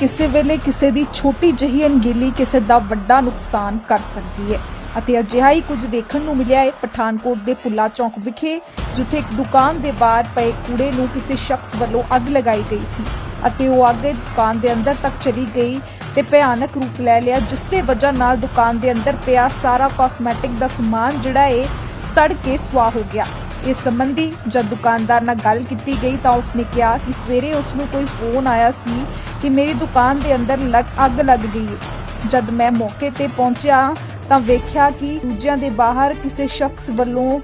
ਕਿਸੇ ਵੇਲੇ ਕਿਸੇ ਦੀ ਛੋਟੀ ਜਿਹੀ ਅਣਗਹਿਲੀ ਕਿਸੇ ਦਾ ਵੱਡਾ ਨੁਕਸਾਨ ਕਰ ਸਕਦੀ ਹੈ। ਅਤੇ ਅਜਿਹਾ ਹੀ ਕੁਝ ਦੇਖਣ ਨੂੰ ਮਿਲਿਆ ਹੈ ਪਠਾਨਕੋਟ ਦੇ ਪੁੱਲਾ ਚੌਂਕ ਵਿਖੇ, ਜਿੱਥੇ ਇੱਕ ਦੁਕਾਨ ਦੇ ਬਾਹਰ ਪਏ ਕੂੜੇ ਨੂੰ ਕਿਸੇ ਸ਼ਖਸ ਵੱਲੋਂ ਅੱਗ ਲਗਾਈ ਗਈ ਸੀ ਅਤੇ ਉਹ ਅੱਗ ਦੁਕਾਨ ਦੇ ਅੰਦਰ ਤੱਕ ਚਲੀ ਗਈ ਤੇ ਭਿਆਨਕ ਰੂਪ ਲੈ ਲਿਆ, ਜਿਸ ਦੇ ਵਜ੍ਹਾ ਨਾਲ ਦੁਕਾਨ ਦੇ ਅੰਦਰ ਪਿਆ ਸਾਰਾ ਕਾਸਮੈਟਿਕ ਦਾ ਸਮਾਨ ਜਿਹੜਾ ਹੈ, ਸੜ ਕੇ ਸਵਾਹ ਹੋ ਗਿਆ। ਇਸ ਸੰਬੰਧੀ ਜਦ ਦੁਕਾਨਦਾਰ ਨਾਲ ਗੱਲ ਕੀਤੀ ਗਈ ਤਾਂ ਉਸਨੇ ਕਿਹਾ ਕਿ ਸਵੇਰੇ ਉਸ ਨੂੰ ਕੋਈ ਫੋਨ ਆਇਆ ਸੀ ਕਿ ਮੇਰੀ ਦੁਕਾਨ ਦੇ ਅੰਦਰ ਲੱਗ ਅੱਗ ਲੱਗ ਗਈ। ਜਦ ਮੈਂ ਮੌਕੇ ਤੇ ਪਹੁੰਚਿਆ ਤਾਂ ਵੇਖਿਆ ਕਿ ਦੂਜਿਆਂ ਦੇ ਬਾਹਰ ਕਿਸੇ ਸ਼ਖਸ ਵੱਲੋਂ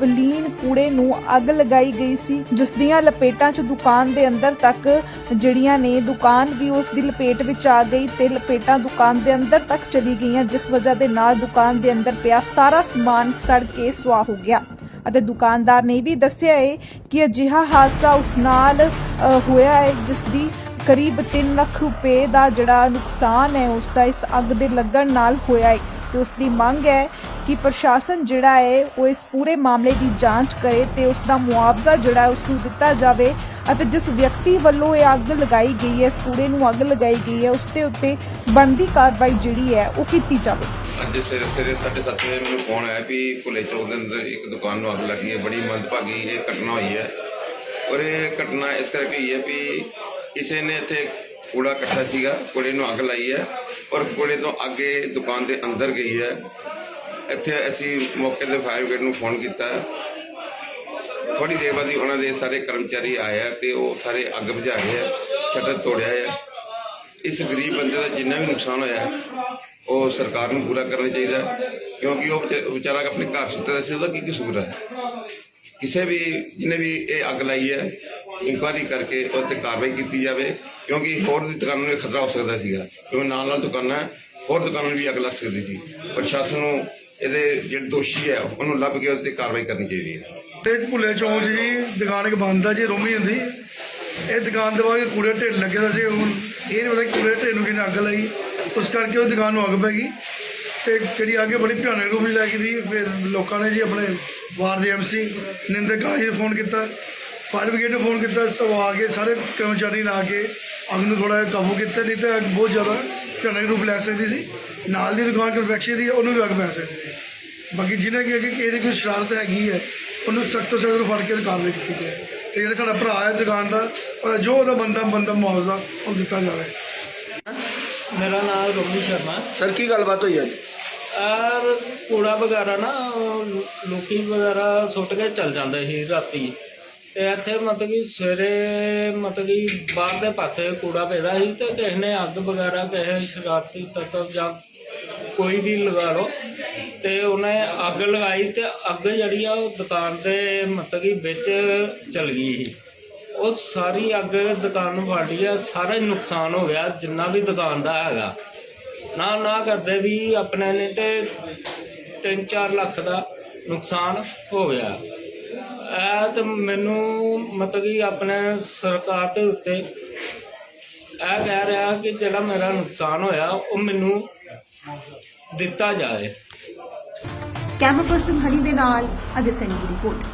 ਵਲੀਨ ਕੂੜੇ ਨੂੰ ਅੱਗ ਲਗਾਈ ਗਈ ਸੀ, ਜਿਸ ਦੀਆਂ ਲਪੇਟਾਂ 'ਚ ਦੁਕਾਨ ਦੇ ਅੰਦਰ ਤੱਕ ਜਿਹੜੀਆਂ ਨੇ, ਦੁਕਾਨ ਵੀ ਉਸ ਦੀ ਲਪੇਟ ਵਿੱਚ ਆ ਗਈ ਤੇ ਲਪੇਟਾਂ ਦੁਕਾਨ ਦੇ ਅੰਦਰ ਤੱਕ ਚਲੀ ਗਈਆਂ, ਜਿਸ ਵਜ੍ਹਾ ਦੇ ਨਾਲ ਦੁਕਾਨ ਦੇ ਅੰਦਰ ਪਿਆ ਸਾਰਾ ਸਮਾਨ ਸੜ ਕੇ ਸੁਆਹ ਹੋ ਗਿਆ। ਅਤੇ ਦੁਕਾਨਦਾਰ ਨੇ ਵੀ ਦੱਸਿਆ ਹੈ ਕਿ ਅਜਿਹਾ ਹਾਦਸਾ ਉਸ ਨਾਲ ਹੋਇਆ ਹੈ, ਜਿਸ ਦੀ ਕਰੀਬ 3 ਲੱਖ ਰੁਪਏ ਦਾ ਜਿਹੜਾ ਨੁਕਸਾਨ ਹੈ, ਉਸ ਦਾ ਇਸ ਅੱਗ ਦੇ ਲੱਗਣ ਨਾਲ ਹੋਇਆ ਹੈ। ਤੇ ਉਸ ਦੀ ਮੰਗ ਹੈ ਕਿ ਪ੍ਰਸ਼ਾਸਨ ਜਿਹੜਾ ਹੈ, ਉਹ ਇਸ ਪੂਰੇ ਮਾਮਲੇ ਦੀ ਜਾਂਚ ਕਰੇ ਤੇ ਉਸ ਦਾ ਮੁਆਵਜ਼ਾ ਜਿਹੜਾ ਹੈ, ਉਸ ਨੂੰ ਦਿੱਤਾ ਜਾਵੇ ਅਤੇ ਜਿਸ ਵਿਅਕਤੀ ਵੱਲੋਂ ਇਹ ਅੱਗ ਲਗਾਈ ਗਈ ਹੈ, ਇਸ ਕੂੜੇ ਨੂੰ ਅੱਗ ਲਗਾਈ ਗਈ ਹੈ, ਉਸ ਦੇ ਉੱਤੇ ਬਣਦੀ ਕਾਰਵਾਈ ਜਿਹੜੀ ਹੈ, ਉਹ ਕੀਤੀ ਜਾਵੇ। ਅੱਜ ਸਵੇਰੇ ਸਵੇਰੇ ਸਾਢੇ ਸੱਤ ਵਜੇ ਮੈਨੂੰ ਫੋਨ ਆਇਆ ਵੀ ਭੁੱਲੇ ਚੌਕ ਦੇ ਅੰਦਰ ਇੱਕ ਦੁਕਾਨ ਨੂੰ ਅੱਗ ਲੱਗੀ ਹੈ, ਬੜੀ ਮੰਦਭਾਗੀ ਇਹ ਘਟਨਾ ਹੋਈ ਹੈ। ਔਰ ਇਹ ਘਟਨਾ ਇਸ ਕਰਕੇ ਹੋਈ ਹੈ ਵੀ ਕਿਸੇ ਨੇ ਇੱਥੇ ਕੂੜਾ ਇਕੱਠਾ ਸੀਗਾ, ਕੂੜੇ ਨੂੰ ਅੱਗ ਲਾਈ ਹੈ ਔਰ ਕੂੜੇ ਤੋਂ ਅੱਗੇ ਦੁਕਾਨ ਦੇ ਅੰਦਰ ਗਈ ਹੈ। ਇੱਥੇ ਅਸੀਂ ਮੌਕੇ ਤੇ ਫਾਇਰ ਬ੍ਰਿਗੇਡ ਨੂੰ ਫੋਨ ਕੀਤਾ। ਥੋੜੀ ਦੇਰ ਬਾਅਦ ਹੀ ਉਹਨਾਂ ਦੇ ਸਾਰੇ ਕਰਮਚਾਰੀ ਆਏ ਆ ਤੇ ਉਹ ਸਾਰੇ ਅੱਗ ਬੁਝਾ ਗਏ ਆ ਸ਼ਟਰ ਤੋੜਿਆ ਹੈ ਇਸ ਗਰੀਬ ਬੰਦੇ ਦਾ ਜਿੰਨਾ ਵੀ ਨੁਕਸਾਨ ਹੋਇਆ, ਉਹ ਸਰਕਾਰ ਨੂੰ ਪੂਰਾ ਕਰਨਾ ਚਾਹੀਦਾ ਕਿਉਂਕਿ ਉਹ ਵਿਚਾਰਾ ਆਪਣੇ ਘਰ ਸੁੱਤਾ ਸੀ, ਉਹਦਾ ਕੀ ਕਸੂਰ ਹੈ? ਕਿਸੇ ਵੀ ਜਿਹਨੇ ਵੀ ਇਹ ਅੱਗ ਲਾਈ ਹੈ ਇਨਕੁਆਇਰੀ ਕਰਕੇ ਉਹ ਤੇ ਕਾਰਵਾਈ ਕੀਤੀ ਜਾਵੇ, ਕਿਉਂਕਿ ਹੋਰ ਦੀ ਦੁਕਾਨਾਂ ਨੂੰ ਖਤਰਾ ਹੋ ਸਕਦਾ ਸੀਗਾ, ਕਿਉਂਕਿ ਨਾਲ ਨਾਲ ਦੁਕਾਨਾਂ ਹੋਰ ਦੁਕਾਨਾਂ ਵੀ ਅੱਗ ਲੱਗ ਸਕਦੀ ਸੀ। ਪ੍ਰਸ਼ਾਸਨ ਨੂੰ ਇਹਦੇ ਜਿਹੜੇ ਦੋਸ਼ੀ ਹੈ, ਉਹਨੂੰ ਲੱਭ ਕੇ ਉਹਦੇ ਤੇ ਕਾਰਵਾਈ ਕਰਨੀ ਚਾਹੀਦੀ ਹੈ। ਤੇ ਭੁੱਲੇ ਚੌਂਕ ਜੀ ਦੁਕਾਨ ਇੱਕ ਬੰਦ ਆ ਜੀ, ਰੋਮੀ ਹੁੰਦੀ। ਇਹ ਦੁਕਾਨ ਦੇ ਬਾਅਦ ਕੂੜੇ ਢੇਰ ਲੱਗੇ ਦਾ ਸੀ ਹੁਣ ਇਹ ਨਹੀਂ ਪਤਾ ਕਿ ਕੂੜੇ ਢੇਰ ਨੂੰ ਕਿਹਨੇ ਅੱਗ ਲਾਈ, ਉਸ ਕਰਕੇ ਉਹ ਦੁਕਾਨ ਨੂੰ ਅੱਗ ਪੈ ਗਈ। ਤੇ ਜਿਹੜੀ ਅੱਗੇ ਬੜੀ ਭਿਆਨਕ ਰੂਪ ਵਿੱਚ ਲੱਗੀ ਸੀ ਫਿਰ ਲੋਕਾਂ ਨੇ ਜੀ ਆਪਣੇ ਵਾਰ ਦੇ ਐਮਸੀ ਨਿੰਦਰ ਕਾਜੀ ਨੂੰ ਫੋਨ ਕੀਤਾ, ਫਾਇਰ ਬ੍ਰਿਗੇਡ ਨੂੰ ਫੋਨ ਕੀਤਾ, ਸਭ ਆ ਕੇ ਸਾਰੇ ਕਰਮਚਾਰੀ ਲਾ ਕੇ ਅੱਗ ਨੂੰ ਥੋੜਾ ਕਾਬੂ ਕੀਤਾ, ਨਹੀਂ ਤਾਂ ਅੱਗ ਬਹੁਤ ਜ਼ਿਆਦਾ ਭਿਆਨਕ ਰੂਪ ਲੈ ਸਕਦੀ ਸੀ। ਨਾਲ ਦੀ ਦੁਕਾਨ ਕਨਫੈਕਸ਼ਨਰੀ ਦੀ, ਉਹਨੂੰ ਵੀ ਅੱਗ ਪੈ ਸਕਦੀ ਸੀ। ਬਾਕੀ ਜਿਹਨੇ ਕਿ ਅੱਗੇ ਕਿਸੇ ਦੀ ਕੋਈ ਸ਼ਰਾਰਤ ਹੈਗੀ ਹੈ, ਉਹਨੂੰ ਸਖਤ ਤੋਂ ਸਖਤ ਫੜ ਕੇ ਕਾਰਵਾਈ ਕੀਤੀ ਜਾਏ ਤੇ ਜਿਹੜੇ ਸਾਡਾ ਭਰਾ ਹੈ ਦੁਕਾਨਦਾਰ ਜੋ ਉਹਦਾ ਬੰਦਾ ਬੰਦਾ ਮੁਆਵਜ਼ਾ ਉਹ ਦਿੱਤਾ ਜਾਵੇ। ਮੇਰਾ ਨਾਮ ਰੋਮੀ ਸ਼ਰਮਾ। ਸਰ ਕੀ ਗੱਲਬਾਤ ਹੋਈ ਅੱਜ? ਔਰ ਕੂੜਾ ਵਗੈਰਾ ਨਾ ਲੋਕੀ ਵਗੈਰਾ ਸੁੱਟ ਕੇ ਚੱਲ ਜਾਂਦੇ ਸੀ ਰਾਤੀ। ਤੇ ਇੱਥੇ ਮਤਲਬ ਕਿ ਸਵੇਰੇ ਮਤਲਬ ਕਿ ਬਾਹਰ ਦੇ ਪਾਸੇ ਕੂੜਾ ਪੈਦਾ ਸੀ ਤੇ ਕਿਸੇ ਨੇ ਅੱਗ ਵਗੈਰਾ ਕਿਸੇ ਸ਼ਰਾਰਤੀ ਤੱਤਵ ਜਾਂ ਕੋਈ ਵੀ ਲਗਾ ਲਓ। ਤੇ ਉਹਨੇ ਅੱਗ ਲਗਾਈ ਤੇ ਅੱਗ ਜਿਹੜੀ ਆ ਉਹ ਦੁਕਾਨ ਦੇ ਮਤਲਬ ਕਿ ਵਿੱਚ ਚਲ ਗਈ ਸੀ। ਉਹ ਸਾਰੀ ਅੱਗ ਦੁਕਾਨ ਨੂੰ ਫੜ ਲਈ ਆ, ਸਾਰਾ ਹੀ ਨੁਕਸਾਨ ਹੋ ਗਿਆ, ਜਿੰਨਾ ਵੀ ਦੁਕਾਨ ਦਾ ਹੈਗਾ। ਨਾ ਨਾ ਕਰਦੇ ਵੀ ਆਪਣੇ ਨੇ ਤੇ 3-4 ਲੱਖ ਦਾ ਨੁਕਸਾਨ ਹੋ ਗਿਆ। ਇਹ ਤੇ ਮੈਨੂੰ ਮਤਲਬ ਕਿ ਆਪਣੇ ਸਰਕਾਰ ਦੇ ਉੱਤੇ ਇਹ ਕਹਿ ਰਿਹਾ ਕਿ ਜਿਹੜਾ ਮੇਰਾ ਨੁਕਸਾਨ ਹੋਇਆ, ਉਹ ਮੈਨੂੰ ਦਿੱਤਾ ਜਾਏ। ਕੈਮਰਾ ਪਰਸਨ ਹਨੀ ਦੇ ਨਾਲ ਅਜੇ ਸੈਨੀ ਦੀ ਰਿਪੋਰਟ।